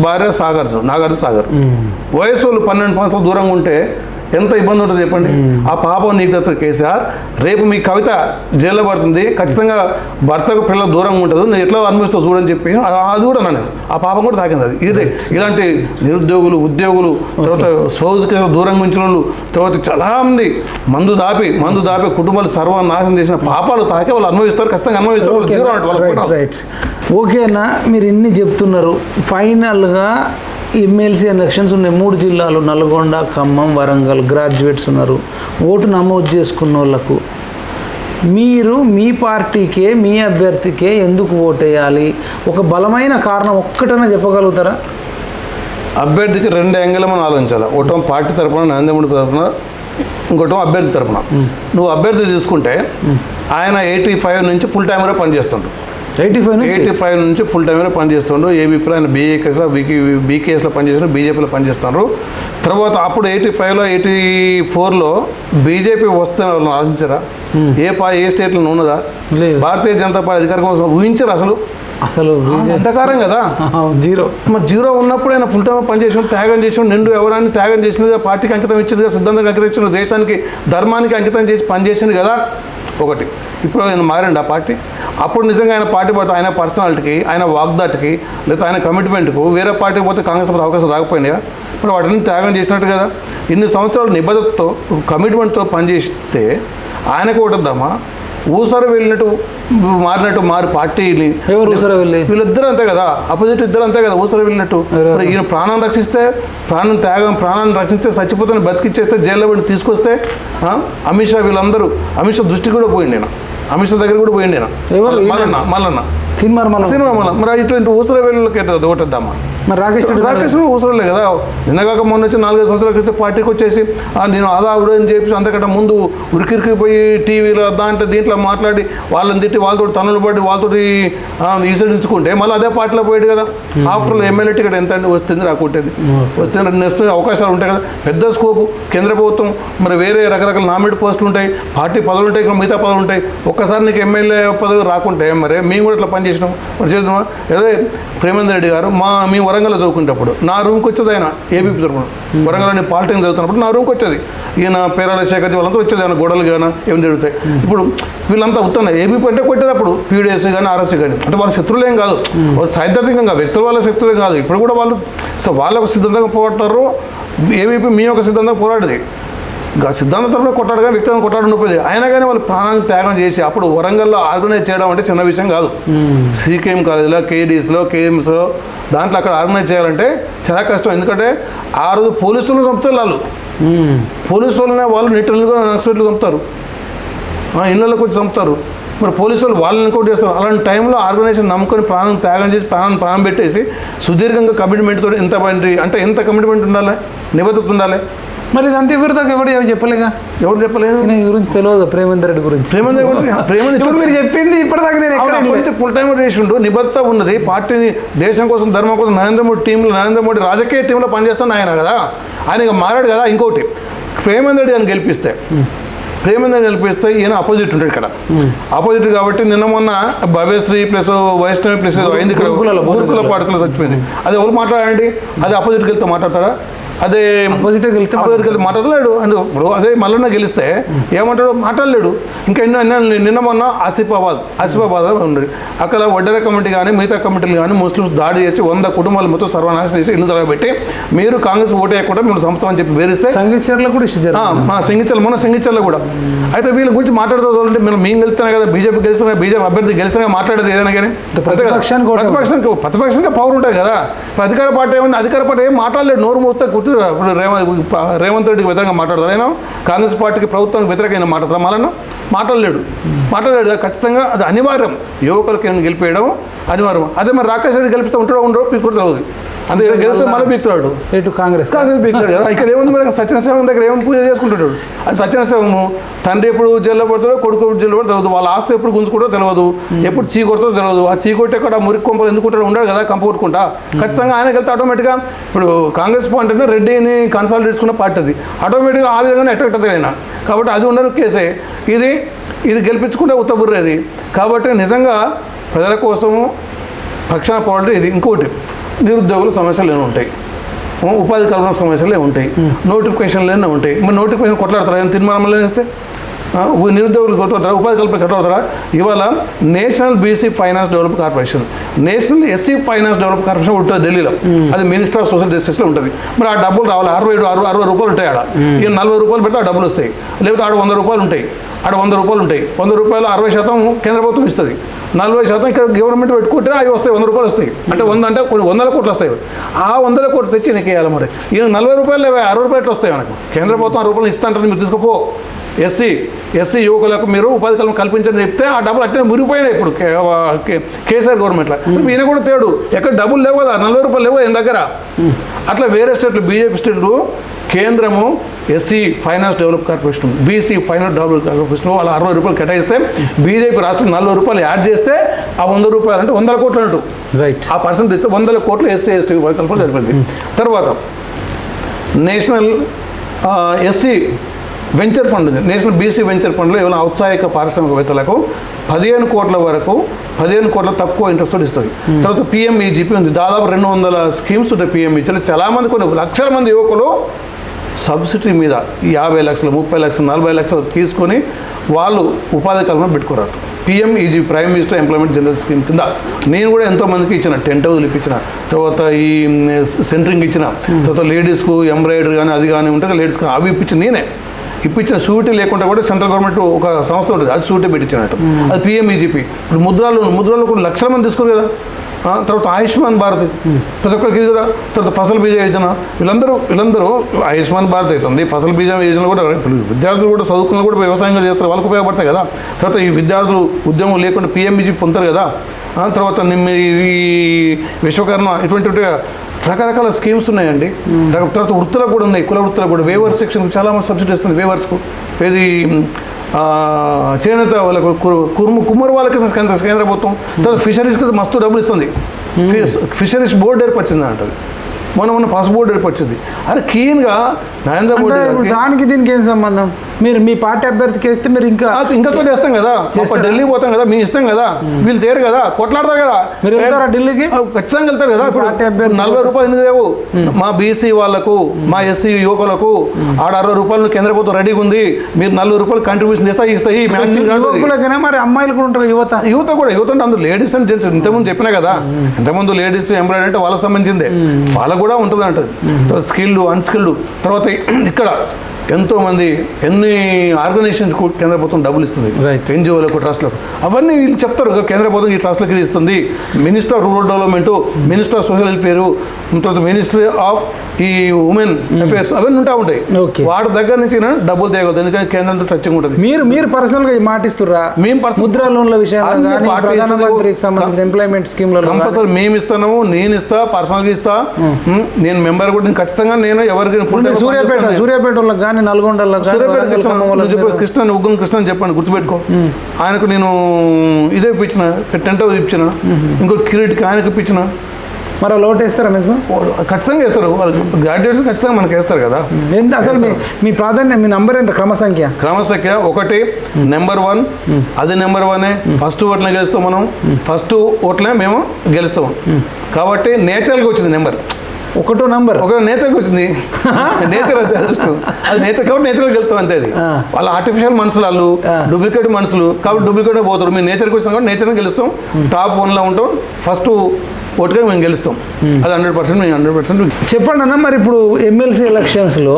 భార్య సాగర్ నాగార్జున సాగర్. వయసు వాళ్ళు పన్నెండు సంవత్సరాలు దూరంగా ఉంటే ఎంత ఇబ్బంది ఉంటుంది చెప్పండి. ఆ పాపం నీకు దత్తత కేసీఆర్ రేపు మీ కవిత జైల్లో పడుతుంది ఖచ్చితంగా భర్తకు పిల్లలు దూరంగా ఉంటుంది నువ్వు ఎట్లా అనుభవిస్తావు చూడని చెప్పి ఆ- అది కూడా అన్నాను నేను. ఆ పాపం కూడా తాకింది అది. ఇది ఇలాంటి నిరుద్యోగులు ఉద్యోగులు తర్వాత స్పౌజ్కి దూరంగా ఉంచిన వాళ్ళు తర్వాత చాలా మంది దాపి మందు దాపి కుటుంబాలు సర్వనాశనం చేసిన పాపాలు తాకి వాళ్ళు అనుభవిస్తారు ఖచ్చితంగా అనుభవిస్తారు వాళ్ళు జీరో ఓకేనా మీరు ఇన్ని చెప్తున్నారు. ఫైనల్గా ఎమ్మెల్సీ ఎలక్షన్స్ ఉన్నాయి. మూడు జిల్లాలు నల్గొండ ఖమ్మం వరంగల్ గ్రాడ్యుయేట్స్ ఉన్నారు. ఓటు నమోదు చేసుకున్న వాళ్ళకు మీరు మీ పార్టీకే మీ అభ్యర్థికే ఎందుకు ఓటేయాలి? ఒక బలమైన కారణం ఒక్కటైనా చెప్పగలుగుతారా? అభ్యర్థికి రెండు యాంగిల్ మనం ఆలోచించాలి? ఒకటం పార్టీ తరపున నందమూడి తరపున ఇంకోటం అభ్యర్థి తరపున. నువ్వు అభ్యర్థి తీసుకుంటే ఆయన ఎయిటీ ఫైవ్ నుంచి ఫుల్ టైమరే పనిచేస్తుండు. ఎయిటీ ఫైవ్ నుంచి? ఎయిటీ ఫైవ్ నుంచి ఫుల్ టైమరే పనిచేస్తుండు ఏబీపీలో ఆయన బీఏకేస్లో బీకే బీకేఎస్లో పనిచేస్తున్నారు బీజేపీలో పనిచేస్తున్నారు తర్వాత అప్పుడు ఎయిటీ ఫైవ్లో ఎయిటీ ఫోర్లో బీజేపీ వస్తే వాళ్ళు ఆలోచించారా ఏ పా ఏ స్టేట్లో ఉన్నదా. భారతీయ జనతా పార్టీ అధికారం కోసం ఊహించరు అసలు? అసలు అంధకారం కదా. జీరో. మరి జీరో ఉన్నప్పుడు ఆయన ఫుల్ టైం పనిచేసిన త్యాగం చేసిన నిండు ఎవరాన్ని త్యాగం చేసినది పార్టీకి అంకితం ఇచ్చింది సిద్ధాంతానికి అంకితం ఇచ్చిన దేశానికి ధర్మానికి అంకితం చేసి పనిచేసింది కదా. ఒకటి. ఇప్పుడు ఆయన మారండి ఆ పార్టీ. అప్పుడు నిజంగా ఆయన పార్టీ పోతే ఆయన పర్సనాలిటీకి ఆయన వాగ్దాటికి లేదా ఆయన కమిట్మెంట్కు వేరే పార్టీకి పోతే కాంగ్రెస్ పార్టీ అవకాశం రాకపోయినాయా ఇప్పుడు వాటిని త్యాగం చేసినట్టు కదా. ఇన్ని సంవత్సరాలు నిబద్ధతతో కమిట్మెంట్తో పనిచేస్తే ఆయనకు ఒకటిద్దామా ఊసరు వెళ్ళినట్టు మారినట్టు మారి పార్టీని ఎవరు ఊసర వెళ్ళి? వీళ్ళిద్దరు అంతే కదా. అపోజిట్ ఇద్దరు అంతే కదా ఊసరు వెళ్ళినట్టు. ఈయన ప్రాణం రక్షిస్తే ప్రాణం త్యాగం ప్రాణాన్ని రక్షిస్తే చచ్చిపోతే బతికిచ్చేస్తే జైల్లో పెట్టి తీసుకొస్తే అమిత్ షా వీళ్ళందరూ అమిత్ షా దృష్టి కూడా పోయింది నేను అమిత్ షా దగ్గర కూడా పోయింది నేను? మల్లన్న మల్లన్న. తిన్మార్ మనం తినమా మళ్ళీ మరి ఇటువంటి ఊసర వెళ్ళకి ఓటేద్దామా? మరి రాకేష్ రాకేష్ ఊసరలే కదా. నిన్నగాక మొన్న వచ్చి నాలుగైదు సంవత్సరాల క్రితం పార్టీకి వచ్చేసి "ఆ, నేను ఆదావుడు అని చెప్పి అంతకంటే ముందు ఉరికిరికి పోయి టీవీలో దాంట్లో దీంట్లో మాట్లాడి వాళ్ళని తిట్టి వాళ్ళతో తనులు పడి వాళ్ళతో ఈసడించుకుంటే మళ్ళీ అదే పార్టీలో పోయాడు కదా. ఆఫ్టర్ ఎమ్మెల్యే టికెట్ ఎంత అండి? వస్తుంది రాకుంటేది వస్తే నెక్స్ట్ అవకాశాలు ఉంటాయి కదా. పెద్ద స్కోపు. కేంద్ర ప్రభుత్వం మరి వేరే రకరకాల నామినేట్ పోస్టులు ఉంటాయి. పార్టీ పదవులు ఉంటాయి ఇంకా మిగతా పదవులు ఉంటాయి. ఒక్కసారి నీకు ఎమ్మెల్యే పదవి రాకుంటే మరి మేము కూడా ఇట్లా పనిచేసినాం మరి చేద్దామా? అదే ప్రేమేందర్ రెడ్డి గారు మా మేము వరంగల్లో చదువుకునేటప్పుడు నా రూమ్కి వచ్చేది ఆయన ఏబీపీ తరఫున వరంగల్ నేను పాలిటెక్నిక్ చదువుతున్నప్పుడు నా రూమ్కి వచ్చేది. ఈయన పేరాల శేఖర్ వాళ్ళంతా వచ్చేది ఆయన గొడవలు కానీ ఏం జరుగుతాయి. ఇప్పుడు వీళ్ళంతా ఉత్తన్న ఏబీపీ అంటే కొట్టేటప్పుడు పీడిఎస్ కానీ ఆర్ఎస్సీ కానీ అంటే వాళ్ళ శత్రువులేం కాదు. వాళ్ళు సైద్ధాంతికంగా వ్యక్తుల వాళ్ళ శత్రువులేం కాదు. ఇప్పుడు కూడా వాళ్ళు సో వాళ్ళ ఒక సిద్ధాంతంగా పోరాడతారు ఏబీపీ మీ యొక్క సిద్ధాంతంగా పోరాడేది ఇంకా సిద్ధాంత తరపున కొట్టాడు కానీ వ్యక్తిగత కొట్టాడు నొప్పిది అయినా కానీ వాళ్ళు ప్రాణాన్ని త్యాగం చేసి అప్పుడు వరంగల్లో ఆర్గనైజ్ చేయడం అంటే చిన్న విషయం కాదు. సీకేఎం కాలేజీలో కేడీస్లో కేఎంస్లో దాంట్లో అక్కడ ఆర్గనైజ్ చేయాలంటే చాలా కష్టం. ఎందుకంటే ఆ రోజు పోలీసులను చంపుతారు వాళ్ళు. పోలీసు వాళ్ళనే వాళ్ళు నిట్టలుగా నక్సలైట్లు చంపుతారు. ఇళ్ళలోకి వచ్చి చంపుతారు. మరి పోలీసు వాళ్ళు వాళ్ళని ఇంకోటి చేస్తారు. అలాంటి టైంలో ఆర్గనైజేషన్ నమ్ముకొని ప్రాణం త్యాగం చేసి ప్రాణం ప్రాణం పెట్టేసి సుదీర్ఘంగా కమిట్మెంట్ తోటి ఎంత అంటే ఎంత కమిట్మెంట్ ఉండాలి? నిబద్ధత ఉండాలి? మరి ఇదంతా ఎవరి దాకా? ఎవరు చెప్పలేగా? ఎవరు చెప్పలేదు? ఈయన గురించి తెలియదు ప్రేమేందర్ రెడ్డి గురించి. ప్రేమందర్ ప్రేమందర్ ఇప్పుడు మీరు చెప్పింది ఇప్పటిదాకా నేను ఎక్కడ. ఫుల్ టైం చేసిండు. నిబద్ధత ఉన్నది. పార్టీని దేశం కోసం ధర్మం కోసం నరేంద్ర మోడీ టీంలో నరేంద్ర మోడీ రాజకీయ టీంలో పనిచేస్తాను ఆయన కదా? ఆయన ఇక మారాడు కదా? ఇంకోటి. ప్రేమేందర్ రెడ్డి అని గెలిపిస్తే ప్రేమేందర్ గెలిపిస్తే ఈయన అపోజిట్ ఉంటాడు ఇక్కడ. అపోజిట్ కాబట్టి నిన్న మొన్న భవ్యశ్రీ ప్లస్ వైష్ణవి ప్లస్ అయింది ఇక్కడ. గురుకుల పాఠశాల చచ్చిపోయింది. అది ఎవరు మాట్లాడండి అది అపోజిట్కి వెళ్తే మాట్లాడతాడా అదే గెలిస్తే గెలిస్తే మాట్లాడలేడు. అండ్ ఇప్పుడు అదే మల్లన్న గెలిస్తే ఏమంటాడు మాట్లాడలేడు. ఇంకా ఎన్నో ఎన్నో నిన్న మొన్న ఆసిఫాబాద్ ఆసిఫాబాద్ ఉంది అక్కడ వడ్డర కమిటీ కానీ మిగతా కమిటీలు కానీ ముస్లిమ్స్ దాడి చేసి వంద కుటుంబాలు మొత్తం సర్వనాశనం చేసి ఇల్లు తగలబెట్టి మీరు కాంగ్రెస్ ఓటు వేయకుండా మేము సంస్థ అని చెప్పి వేరిస్తే సంగీచర్లో కూడా మా సింగిచల్ మొన్న సింగిచల్లో కూడా. అయితే వీళ్ళ గురించి మాట్లాడుతుంటే మేము మేము గెలుస్తానే కదా బీజేపీ గెలుస్తున్నా బీజేపీ అభ్యర్థి గెలిస్తేనే మాట్లాడేది ఏదైనా కానీ? ప్రతిపక్షానికి ప్రతిపక్షానికి పవర్ ఉంటుంది కదా. అధికార పార్టీ ఏమన్నా అధికార పార్టీ ఏం మాట్లాడలేడు నోరు మూస్తే గుర్తు ఇప్పుడు రేవంత్ రేవంత్ రెడ్డికి వ్యతిరేకంగా మాట్లాడతారు ఆయన? కాంగ్రెస్ పార్టీకి ప్రభుత్వానికి వ్యతిరేకంగా మాట్లాడతారు? మళ్ళీ మాట్లాడలేడు. మాట్లాడలేడు. ఖచ్చితంగా అది అనివార్యం. యువకులకి ఏమైనా గెలిపేయడం అనివార్యం. అదే మరి రాకేష్ రెడ్డి గెలిపితే ఉంటాడో ఉండడో మీకు కూడా తెలియదు గెలిస్తే మళ్ళీ పీకుతాడు ఎటు కాంగ్రెస్ కాంగ్రెస్ బీక్తాడు కదా ఇక్కడ ఏముంది మరి? సత్యనశివం దగ్గర ఏం పూజ చేసుకుంటాడు? అది సత్యనశివము తండ్రి ఎప్పుడు జైల్లో పడతాడో కొడుకు ఎప్పుడు జైల్లో తెలియదు. వాళ్ళ ఆస్తి ఎప్పుడు గుంజుకుంటారో తెలియదు. ఎప్పుడు చీ కొడతాడో తెలియదు. ఆ చీ కొట్టే కూడా మురికి కొంపలు ఎందుకుంటాడు ఉండడు కదా కంప కొట్టుకుంటా. ఖచ్చితంగా ఆయనకి వెళ్తే ఆటోమేటిక్గా ఇప్పుడు కాంగ్రెస్ పార్టీ అంటే రెడ్డిని కన్సల్ట్ చేసుకున్న పార్టీ అది. ఆటోమేటిక్గా ఆ విధంగానే అట్రాక్ట్ అవుతుంది ఆయన. కాబట్టి అది ఉండరు కేసే. ఇది ఇది గెలిపించుకుంటే ఉత్తబుర్రేది కాబట్టి నిజంగా ప్రజల కోసము పక్షాన పోరాటం ఇది. ఇంకోటి నిరుద్యోగుల సమస్యలు ఏమి ఉంటాయి ఉపాధి కల్పన సమస్యలే ఉంటాయి. నోటిఫికేషన్లు ఉంటాయి. మరి నోటిఫికేషన్ కొట్లాడతారా? ఏం తీర్మానంలో వేస్తే నిరుద్యోగులు కొట్లాడతారా? ఉపాధి కల్పన కొట్లాడతారా? ఇవాళ national BC finance develop corporation national SC finance develop corporation ఉంటుంది ఢిల్లీలో. అది మినిస్టర్ ఆఫ్ సోషల్ జస్టిస్లో ఉంటుంది. మరి ఆ డబ్బులు రావాలి. అరవై ఏడు అరవై అరవై రూపాయలు ఉంటాయి ఆడ. ఈ నలభై రూపాయలు పెడితే ఆ డబ్బులు వస్తాయి. లేకపోతే ఆడ వంద రూపాయలు ఉంటాయి. ఆడ వంద రూపాయలు ఉంటాయి. వంద రూపాయలు అరవై శాతం కేంద్ర ప్రభుత్వం ఇస్తుంది. నలభై శాతం ఇక్కడ గవర్నమెంట్ పెట్టుకుంటే అవి వస్తాయి వంద రూపాయలు వస్తాయి. అంటే వంద అంటే కొన్ని వందల కోట్లు వస్తాయి. ఆ వందల కోట్లు తెచ్చి నీకు వేయాలి మరి. ఈయన నలభై రూపాయలు లేవా? అరవై రూపాయలు వస్తాయి మనకు కేంద్ర ప్రభుత్వం ఆ రూపాయలు ఇస్తా మీరు తీసుకుపో. ఎస్సీ ఎస్సీ యువకులకు మీరు ఉపాధి కల్పన కల్పించని చెప్తే ఆ డబ్బులు అట్టే మురిగిపోయినాయి ఇప్పుడు కేసీఆర్ గవర్నమెంట్లో. ఈయన కూడా తేడు. ఎక్కడ డబ్బులు లేవు కదా నలభై రూపాయలు లేవు ఈయన దగ్గర. అట్లా వేరే స్టేట్లు బీజేపీ స్టేట్లు కేంద్రము SC finance develop corporation BC finance develop corporation వాళ్ళు అరవై రూపాయలు కేటాయిస్తే బీజేపీ రాష్ట్రం నలభై రూపాయలు యాడ్ చేస్తే ఆ వంద రూపాయలు అంటే వందల కోట్లు అంటూ రైట్ ఆ పర్సెంట్ ఇస్తే వందల కోట్లు ఎస్సీ ఎస్టీ కల్పన జరిపింది తర్వాత నేషనల్ ఎస్సీ వెంచర్ ఫండ్ ఉంది. నేషనల్ బీసీ వెంచర్ ఫండ్లో ఏమైనా ఔత్సాహిక పారిశ్రామికవేత్తలకు పదిహేను కోట్ల వరకు పదిహేను కోట్ల తక్కువ ఇంట్రెస్ట్ ఇస్తుంది తర్వాత పిఎంఈజీపీ ఉంది. దాదాపు రెండు వందల స్కీమ్స్ ఉంటాయి పిఎంఈజీలో చాలామంది కొన్ని లక్షల మంది యువకులు సబ్సిడీ మీద యాభై లక్షలు ముప్పై లక్షలు నలభై లక్షలు తీసుకొని వాళ్ళు ఉపాధి కల్పన PM EG prime minister employment general scheme కింద నేను కూడా ఎంతో మందికి ఇచ్చిన టెంట్ హౌస్లు ఇప్పించిన. తర్వాత ఈ సెంటరింగ్ ఇచ్చిన. తర్వాత లేడీస్కు ఎంబ్రాయిడరీ కానీ అది కానీ ఉంటే లేడీస్కి అవి ఇప్పించిన నేనే. ఇప్పించిన షూరిటీ లేకుండా కూడా సెంట్రల్ గవర్నమెంట్ ఒక సంస్థ ఉంటుంది అది షూరిటీ పెట్టించినట్టు. అది పిఎంఈజీపీ ఇప్పుడు ముద్రాలు ముద్రాలు కూడా లక్షల మంది తీసుకోరు కదా. తర్వాత ఆయుష్మాన్ భారత్ ప్రతి ఒక్కరికి ఇది కదా. తర్వాత ఫసల్ బీజ యోజన. వీళ్ళందరూ వీళ్ళందరూ ఆయుష్మాన్ భారత్ అవుతుంది. ఫసల్ బీజ యోజన కూడా విద్యార్థులు కూడా చదువుకున్న కూడా వ్యవసాయం కూడా చేస్తారు. వాళ్ళకి ఉపయోగపడతాయి కదా. తర్వాత ఈ విద్యార్థులు ఉద్యమం లేకుండా పిఎంఈజీ పొందుతారు కదా. ఆ, తర్వాత నిమ్మ ఈ విశ్వకర్మ ఇటువంటి రకరకాల స్కీమ్స్ ఉన్నాయండి. తర్వాత వృత్తులకు కూడా ఉన్నాయి. కుల వృత్తులకు కూడా. వేవర్స్ సెక్షన్ చాలా మంది సబ్సిడీ ఇస్తుంది వేవర్స్కు. ఏది చేనేత వాళ్ళకు కుర్ము కుమ్మరి వాళ్ళకి కేంద్ర ప్రభుత్వం తర్వాత ఫిషరీస్కి మస్తు డబ్బులు ఇస్తుంది. ఫిష్- ఫిషరీస్ బోర్డు ఏర్పరిచింది అంటది మొన్న మొన్న పసు బోర్డు ఏర్పరిచింది. అరే క్లీన్గా నరేంద్ర మోడీ దానికి దీనికి ఏం సంబంధం? మీరు మీ పార్టీ అభ్యర్థికి వేస్తే మీరు ఇంకా ఇంకా కొన్ని చేస్తాం కదా. ఢిల్లీ పోతాం కదా మీ ఇస్తాం కదా. వీళ్ళు తేరు కదా కొట్లాడతారు కదా. మీరు వెళ్తారా ఢిల్లీకి? ఖచ్చితంగా వెళ్తారు కదా. ఇప్పుడు నలభై రూపాయలు ఎందుకు లేవు? మా బీసీ వాళ్ళకు మా ఎస్సీ యువకులకు ఆడ అరవై రూపాయలు కేంద్ర ప్రభుత్వం రెడీగా ఉంది. మీరు నలభై రూపాయలు కంట్రిబ్యూషన్ చేస్తా ఇస్తాయి మరి అమ్మాయిలు కూడా ఉంటారు యువత. యువత కూడా యువత అంటే అందరూ లేడీస్ అండ్ జెంట్స్ ఇంతకుముందు చెప్పినా కదా ఇంతకుముందు లేడీస్ ఎంబ్రాయిడరీ అంటే వాళ్ళకి సంబంధించిందే. వాళ్ళకు కూడా ఉంటుంది అంటది స్కిల్డ్ అన్స్కిల్డ్ తర్వాత ఇక్కడ ఎంతో మంది ఎన్ని ఆర్గనైజేషన్స్ కేంద్ర ప్రభుత్వం డబ్బులు ఇస్తుంది. ఎన్జిఓలకు ట్రస్ట్లకు. అవన్నీ వీళ్ళు చెప్తారు. "ఇగో కేంద్ర ప్రభుత్వం ఈ ట్రస్ట్లకి ఇస్తుంది. Minister of rural development minister of social welfare తర్వాత మినిస్ట్రీ ఆఫ్ ఈ ఉమెన్ అఫేర్స్ అవన్నీ ఉంటా ఉంటాయి. వాటి దగ్గర నుంచి డబ్బులు తేగలదు. ఎందుకంటే కేంద్రంతో టచింగ్ ఉంటుంది. మీరు మీరు పర్సనల్గా ఈ మాట ఇస్తుర్రా? మేము ముద్రా లోన్ల విషయంలో ఎంప్లాయ్మెంట్ కానీ కంపల్సరీ మేము ఇస్తాము నేను ఇస్తా పర్సనల్గా ఇస్తా. ఉమ్, నేను మెంబర్ కూడా ఖచ్చితంగా నేను ఎవరికి సూర్యాపేట సూర్యాపేట వాళ్ళకి కానీ వరంగల్ కృష్ణ ఉగ్గం కృష్ణ అని చెప్పాను గుర్తుపెట్టుకో ఆయనకు నేను ఇదే ఇప్పించిన టెంట్ హౌస్ ఇప్పించిన ఇంకో కిరీట్కి ఆయనకు ఇప్పించిన. మరి ఓటు వేస్తారా మీకు? ఖచ్చితంగా వేస్తారు. వాళ్ళు గ్రాడ్యుయేట్స్ ఖచ్చితంగా మనకి వేస్తారు కదా. ఎంత అసలు మీ మీ ప్రాధాన్యత మీ నంబర్ ఎంత క్రమ సంఖ్య క్రమశక్య ఒకటి నెంబర్ వన్ అది నెంబర్ వనే ఫస్ట్ ఓట్లనే గెలుస్తాం మనం. ఫస్ట్ ఓట్లనే మేము గెలుస్తాం. కాబట్టి నేచురల్గా వచ్చింది నెంబర్ ఒకటో నంబర్. ఒక నేచర్కి వచ్చింది నేచర్ <laughs> అంతే అదృష్టం అది నేచర్ కాబట్టి నేచర్కి వెళ్తాం అంతే అది. వాళ్ళ ఆర్టిఫిషియల్ మనుషులు వాళ్ళు. డూప్లికేట్ మనుషులు కాబట్టి డూప్లికేట్ పోతారు. మేము నేచర్కి వచ్చినాం కాబట్టి నేచర్ని గెలుస్తాం. టాప్ వన్లో ఉంటాం. ఫస్ట్ ఓటుగా మేము గెలుస్తాం. అది హండ్రెడ్ పర్సెంట్ మేము హండ్రెడ్ పర్సెంట్ చెప్పండి అన్న మరి ఇప్పుడు ఎమ్మెల్సీ ఎలక్షన్స్లో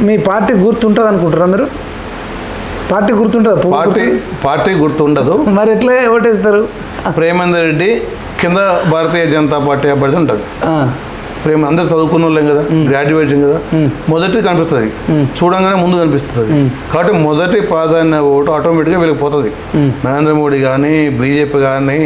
మీ పార్టీ గుర్తుంటుంది అనుకుంటారా మీరు? పార్టీ గుర్తుంటుందా? పువ్వు పార్టీ గుర్తు- పార్టీ గుర్తుండదు. మరి ఎట్లా ఓటేస్తారు? ప్రేమేందర్ రెడ్డి కింద భారతీయ జనతా పార్టీ అభ్యర్థి ఉంటుంది ప్రేమ అందరు చదువుకున్న వాళ్ళం కదా గ్రాడ్యుయేషన్ కదా మొదటి కనిపిస్తుంది. చూడంగానే ముందు కనిపిస్తుంది. కాబట్టి మొదటి ప్రాధాన్య ఓటు ఆటోమేటిక్గా వీళ్ళకి పోతుంది. నరేంద్ర మోడీ కానీ బీజేపీ కానీ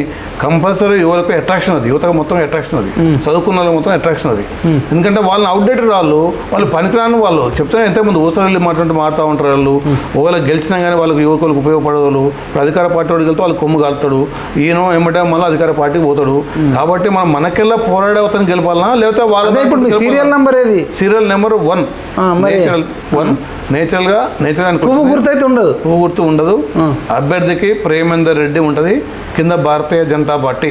కంపల్సరీ యువతకు అట్రాక్షన్ అది. యువతకు మొత్తం అట్రాక్షన్ అది. చదువుకున్న వాళ్ళకి మొత్తం అట్రాక్షన్ అది. ఎందుకంటే వాళ్ళని అవుట్డేటెడ్ వాళ్ళు వాళ్ళు పనికిరాని వాళ్ళు. చెప్తానే ఎంతమంది ఊసరు వెళ్ళి మాట్లాడుతూ మారుతూ ఉంటారు వాళ్ళు. ఒకవేళ గెలిచినా కానీ వాళ్ళకి యువకులకు ఉపయోగపడదు ఇప్పుడు అధికార పార్టీ వాడికి వెళ్తే వాళ్ళు కొమ్ము కాలుతాడు ఈయన ఏమంటే మళ్ళీ అధికార పార్టీకి పోతాడు. కాబట్టి మనం మనకెల్లా పోరాడే అతను గెలపాలనా లేకపోతే వాళ్ళ ఇప్పుడు మీ సీరియల్ నంబర్ ఏది? Serial number one? Natural one నేచురల్గా నేచురల్ అని పువ్వు గుర్తయితే ఉండదు. పువ్వు గుర్తు ఉండదు. అభ్యర్థికి ప్రేమేందర్ రెడ్డి ఉంటుంది. కింద భారతీయ జనతా పార్టీ.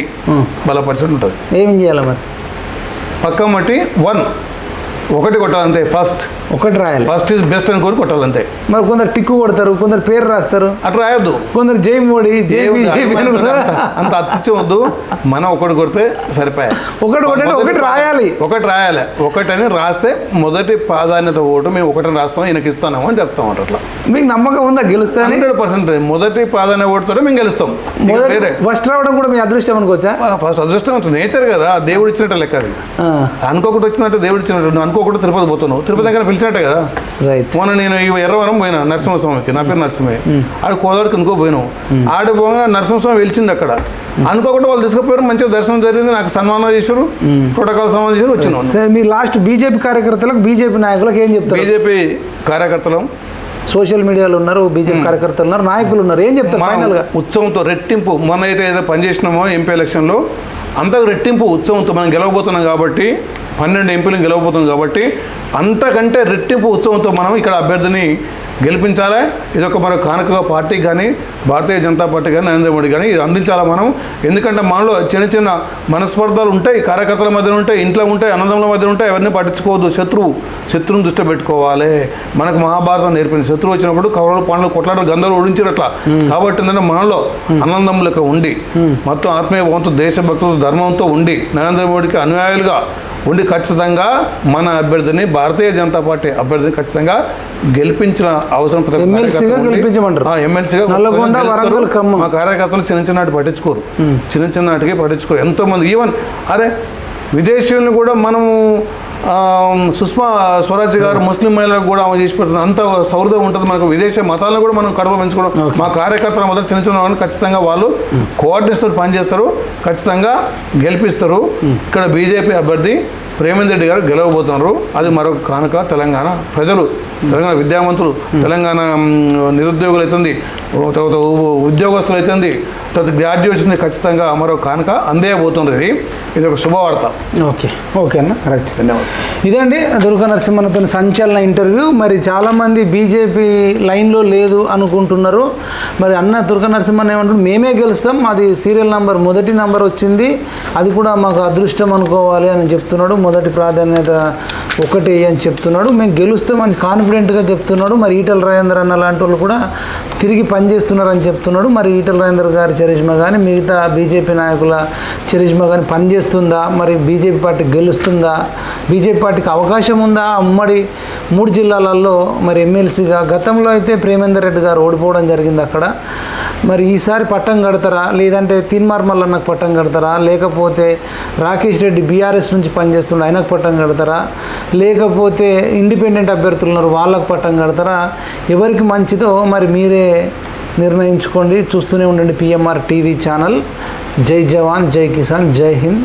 బలపరిచి ఉంటుంది. ఏం చేయాలి మరి? పక్క మట్టి వన్ ఒకటి కొట్టాలంతే ఫస్ట్ ఒకటి రాయాలి. ఫస్ట్ ఈజ్ బెస్ట్ అని కోరి కొట్టాలంతే. మరి కొందరు టిక్కు కొడతారు కొందరు పేరు రాస్తారు. అట్లా రాయొద్దు. కొందరు జై మోడీ జై అంత- అంత అత్తిచ్చవద్దు మనం ఒకటి కొడితే సరిపోయా ఒకటి కొట్టాలి, ఒకటి రాయాలి. ఒకటి రాయాలి. ఒకటి అని రాస్తే మొదటి ప్రాధాన్యత ఓటు మేము ఒకటిని రాస్తాం ఈయనకి ఇస్తాము అని చెప్తాం అంట అట్లా. మీకు నమ్మకం ఉందా గెలుస్తాని హండ్రెడ్ పర్సెంట్. మొదటి ప్రాధాన్యత ఓటుతోనే మేము గెలుస్తాం. ఫస్ట్ రావడం కూడా మీ అదృష్టం అనుకోవచ్చా? ఫస్ట్ అదృష్టం నేచర్ కదా దేవుడు ఇచ్చినట్టు లెక్క అది. అనుకోకుండా వచ్చినట్టు దేవుడు ఇచ్చినట్టు నువ్వు అనుకోకుండా తిరుపతి పోతున్నావు. తిరుపతి దగ్గర పిలిచినట్టే కదా. రైట్ మొన్న నేను ఎర్రవరం పోయినా నరసింహస్వామికి. నా పేరు నరసింహయ్య. ఆడ కోదావరికి ఇంకో పోయినావు. ఆడ పోగా నరసింహస్వామి వెలిచింది అక్కడ. అనుకోకుండా వాళ్ళు తీసుకుపోయారు మంచిగా దర్శనం జరిగింది నాకు సన్మానం చేశారు ప్రోటోకాల్ సన్మానం చేశారు వచ్చినాను సరే మీ లాస్ట్ బీజేపీ కార్యకర్తలకు బీజేపీ నాయకులకు ఏం చెప్తారు? బీజేపీ కార్యకర్తలు. సోషల్ మీడియాలో ఉన్నారు బీజేపీ కార్యకర్తలు ఉన్నారు నాయకులు ఉన్నారు. ఏం చెప్తారు మనం ఫైనల్గా? ఉత్సవంతో రెట్టింపు మొన్న అయితే ఏదో పనిచేసినామో ఎంపీ ఎలక్షన్లో. అంతకు రెట్టింపు ఉత్సవంతో మనం గెలవబోతున్నాం కాబట్టి పన్నెండు ఎంపీలను గెలవబోతున్నాం కాబట్టి అంతకంటే రెట్టింపు ఉత్సవంతో మనం ఇక్కడ అభ్యర్థిని గెలిపించాలి. ఇది ఒక మరో కానుకగా పార్టీకి కానీ భారతీయ జనతా పార్టీ కానీ నరేంద్ర మోడీ కానీ ఇది అందించాలా మనం? ఎందుకంటే మనలో చిన్న చిన్న మనస్పర్ధలు ఉంటాయి కార్యకర్తల మధ్య ఉంటాయి ఇంట్లో ఉంటాయి అన్నదమ్ముల మధ్య ఉంటాయి ఎవరిని పట్టించుకోవద్దు. శత్రువు శత్రువుని దృష్టి పెట్టుకోవాలి. మనకు మహాభారతం నేర్పింది. శత్రువు వచ్చినప్పుడు కౌరవులు పండ్లు కొట్లాడు గంధర్వులు ఓడించారు అట్లా కాబట్టి ఏంటంటే మనలో అనందములకు ఉండి మొత్తం ఆత్మీయ భావంతో దేశభక్తులతో ధర్మంతో ఉండి నరేంద్ర మోడీకి అనుయాయులుగా ఉండి ఖచ్చితంగా మన అభ్యర్థిని భారతీయ జనతా పార్టీ అభ్యర్థిని ఖచ్చితంగా గెలిపించిన అవసరం. మా కార్యకర్తలు చిన్న చిన్నటి పట్టించుకోరు. చిన్న చిన్నటికి పట్టించుకోరు. ఎంతో మంది ఈవెన్ అరే విదేశీయులను కూడా మనము సుష్మా స్వరాజ్ గారు ముస్లిం మహిళలకు కూడా ఆమె చేసి పెడుతుంది అంత సౌహృదం ఉంటుంది మనకు. విదేశీ మతాలను కూడా మనం కడుపు పెంచుకోవడం. మా కార్యకర్తల మొదటి చిన్న చిన్న వాళ్ళు ఖచ్చితంగా వాళ్ళు కోఆర్డినేషన్ పనిచేస్తారు ఖచ్చితంగా గెలిపిస్తారు. ఇక్కడ బీజేపీ అభ్యర్థి ప్రేమేంద్ర రెడ్డి గారు గెలవబోతున్నారు. అది మరొక కానుక తెలంగాణ ప్రజలు తెలంగాణ విద్యావంతులు తెలంగాణ నిరుద్యోగులు అవుతుంది తర్వాత ఉద్యోగస్తులు అవుతుంది తర్వాత గ్రాడ్యుయేట్స్ని ఖచ్చితంగా మరో కానుక అందేయబోతుంది ఇది. ఇది ఒక శుభవార్త. ఓకే. ఓకే అన్న. రైట్ ధన్యవాదాలు. ఇదండి దుర్గా నరసింహన్తో సంచలన ఇంటర్వ్యూ. మరి చాలామంది బీజేపీ లైన్లో లేదు అనుకుంటున్నారు. మరి అన్న దుర్గా నరసింహన్ ఏమంటారు? మేమే గెలుస్తాం. మాది సీరియల్ నంబర్ మొదటి నంబర్ వచ్చింది. అది కూడా మాకు అదృష్టం అనుకోవాలి అని చెప్తున్నాడు. మొదటి ప్రాధాన్యత ఒకటి అని చెప్తున్నాడు. మేము గెలుస్తామని కాన్ఫిడెంట్గా చెప్తున్నాడు. మరి ఈటల రాజేందర్ అన్న లాంటి వాళ్ళు కూడా తిరిగి పనిచేస్తున్నారని చెప్తున్నాడు. మరి ఈటల రాజేందర్ గారి చరిష్మా కానీ మిగతా బీజేపీ నాయకుల చరిష్మా కానీ పనిచేస్తుందా? మరి బీజేపీ పార్టీ గెలుస్తుందా? బీజేపీ పార్టీకి అవకాశం ఉందా? ఉమ్మడి మూడు జిల్లాలలో మరి ఎమ్మెల్సీగా గతంలో అయితే ప్రేమేందర్ రెడ్డి గారు ఓడిపోవడం జరిగింది అక్కడ. మరి ఈసారి పట్టం కడతారా? లేదంటే తీన్మార్ మల్లన్నకు పట్టం కడతారా? లేకపోతే రాకేష్ రెడ్డి బీఆర్ఎస్ నుంచి పనిచేస్తుండే ఆయనకు పట్టం కడతారా? లేకపోతే ఇండిపెండెంట్ అభ్యర్థులు ఉన్నారు వాళ్ళకు పట్టం కడతారా? ఎవరికి మంచిదో మరి మీరే నిర్ణయించుకోండి. చూస్తూనే ఉండండి పిఎంఆర్ టీవీ ఛానల్ జై జవాన్ జై కిసాన్ జై హింద్.